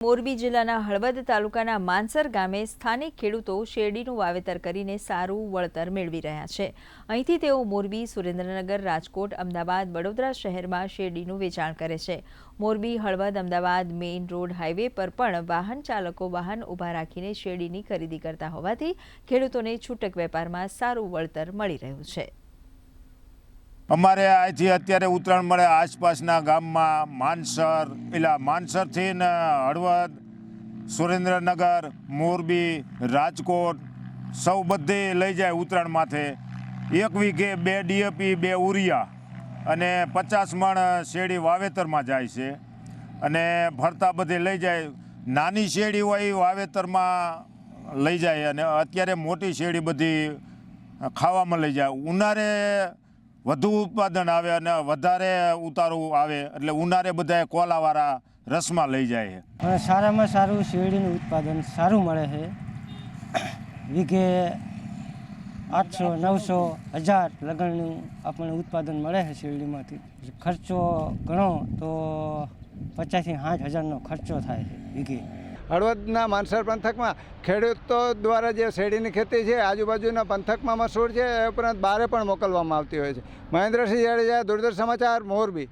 મોરબી જિલ્લાના હળવદ તાલુકાના માનસર ગામે સ્થાનિક ખેડૂતો શેરડીનું વાવેતર કરીને સારું વળતર મેળવી રહ્યા છે. અહીંથી તેઓ મોરબી, સુરેન્દ્રનગર, રાજકોટ, અમદાવાદ, વડોદરા શહેરમાં શેરડીનું વેચાણ કરે છે. Morbi, Halvad, Ahmedabad main road highway પર પણ વાહન ચાલકો વાહન ઊભા રાખીને શેરડીની ખરીદી કરતા હોવાથી ખેડૂતોને છૂટક વેપારમાં સારું વળતર મળી રહ્યું છે. અમારે અહીંથી અત્યારે ઉત્તરાયણ મળે, આસપાસના ગામમાં માનસર પેલા માનસરથી ને હળવદ, સુરેન્દ્રનગર, મોરબી, રાજકોટ, સૌ બધે લઈ જાય ઉત્તરાયણ માથે. એક વીઘે બે ડીએપી, બે ઉરિયા અને પચાસ મણ શેરડી વાવેતરમાં જાય છે. અને ફરતા બધે લઈ જાય. નાની શેરડી હોય વાવેતરમાં લઈ જાય અને અત્યારે મોટી શેરડી બધી ખાવામાં લઈ જાય. ઉનાળે વધુ ઉત્પાદન આવે અને વધારે ઉતારું આવે એટલે ઉનાળે બધા કોલાવાળા રસમાં લઈ જાય છે. સારામાં સારું શેરડીનું ઉત્પાદન સારું મળે છે. વીઘે આઠસો, નવસો, હજાર લગણનું આપણને ઉત્પાદન મળે છે શેરડીમાંથી. ખર્ચો ગણો તો પચાસથી સાઠ હજારનો ખર્ચો થાય છે વીઘે. હળવદના માનસર પંથકમાં ખેડૂતો દ્વારા જે શેરડીની ખેતી છે, આજુબાજુના પંથકમાં મશહૂર છે, એ ઉપરાંત બહારે પણ મોકલવામાં આવતી હોય છે. મહેન્દ્રસિંહ જાડેજા, દૂરદર્શન સમાચાર, મોરબી.